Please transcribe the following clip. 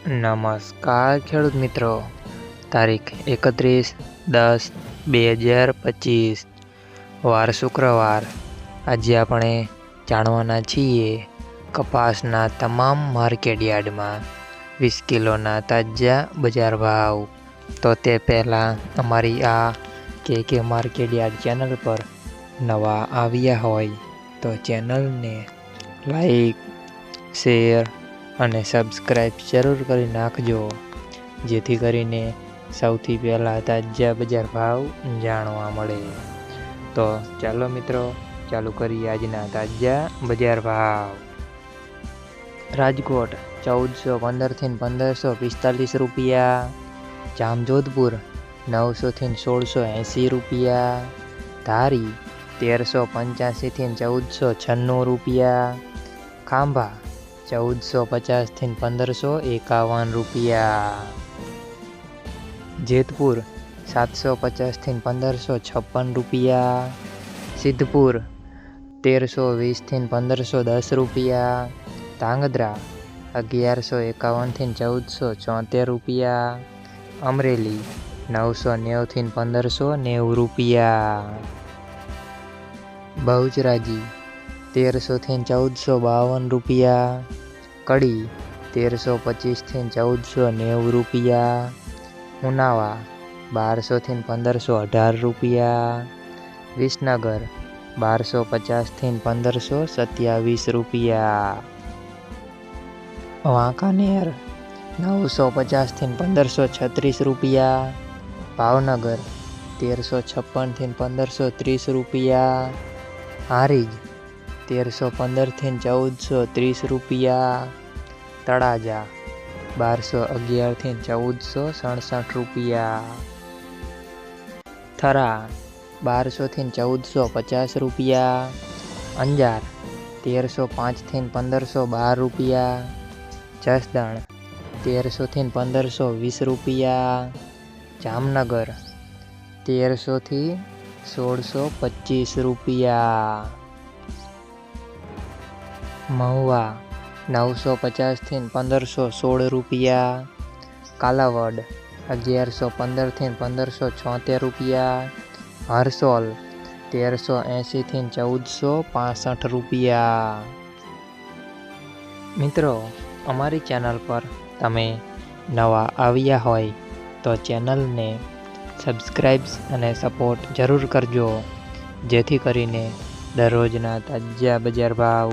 નમસ્કાર, ખેડૂત મિત્રો. તારીખ એકત્રીસ દસ બે હજાર પચીસ. વાર શુક્રવાર. આજે આપણે જાણવાના છીએ કપાસના તમામ માર્કેટ યાર્ડમાં વીસ કિલોના તાજા બજાર ભાવ. તો તે પહેલાં અમારી આ કે કે માર્કેટ યાર્ડ ચેનલ પર નવા આવ્યા હોય તો ચેનલને લાઈક, શેર અને સબસ્ક્રાઈબ જરૂર કરી નાખજો. જેથી કરીને સૌથી પહેલાં તાજા બજાર ભાવ જાણવા મળે. તો ચાલો મિત્રો, ચાલુ કરીએ આજના તાજા બજાર ભાવ. રાજકોટ ચૌદસો પંદરથી પંદરસો પિસ્તાલીસ રૂપિયા. જામજોધપુર નવસોથી સોળસો એંસી રૂપિયા. ધારી તેરસો પંચ્યાસીથી ચૌદસો છન્નું રૂપિયા. ખાંભા ચૌદસો પચાસથી પંદરસો એકાવન રૂપિયા. જેતપુર સાતસો પચાસથી પંદરસો છપ્પન રૂપિયા. સિદ્ધપુર તેરસો વીસથી પંદરસો દસ રૂપિયા. ધાંગધ્રા અગિયારસો એકાવનથી ચૌદસો ચોતેર રૂપિયા. અમરેલી નવસો નેવુંથી પંદરસો નેવું રૂપિયા. બહુચરાજી તેરસોથી ચૌદસો બાવન રૂપિયા. કડી તેરસો પચીસથી ચૌદસો નેવું રૂપિયા. ઉનાવા બારસોથી પંદરસો અઢાર રૂપિયા. વિસનગર બારસો પચાસથી પંદરસો સત્યાવીસ રૂપિયા. વાંકાનેર નવસો પચાસથી પંદરસો છત્રીસ રૂપિયા. ભાવનગર, તેરસો છપ્પનથી પંદરસો ત્રીસ રૂપિયા. હારીજ તેરસો પંદરથી ચૌદસો ત્રીસ રૂપિયા તળાજા, બારસો અગિયારથી ચૌદસો સડસઠ રૂપિયા. થરા, બારસોથી ચૌદસો પચાસ રૂપિયા. અંજાર, તેરસો પાંચથી પંદરસો બાર રૂપિયા. જસદણ, તેરસોથી પંદરસો વીસ રૂપિયા. જામનગર, તેરસોથી સોળસો પચીસ રૂપિયા. મહુવા, નવસો પચાસથી પંદરસો સોળ રૂપિયા. કાલાવડ, અગિયારસો પંદરથી પંદરસો છોતેર રૂપિયા. હરસોલ, તેરસો એંશીથી ચૌદસો પાસઠ રૂપિયા. મિત્રો, અમારી ચેનલ પર તમે નવા આવ્યા હોય તો ચેનલને સબસ્ક્રાઈબ્સ અને સપોર્ટ જરૂર કરજો. જેથી કરીને દરરોજના તાજા બજાર ભાવ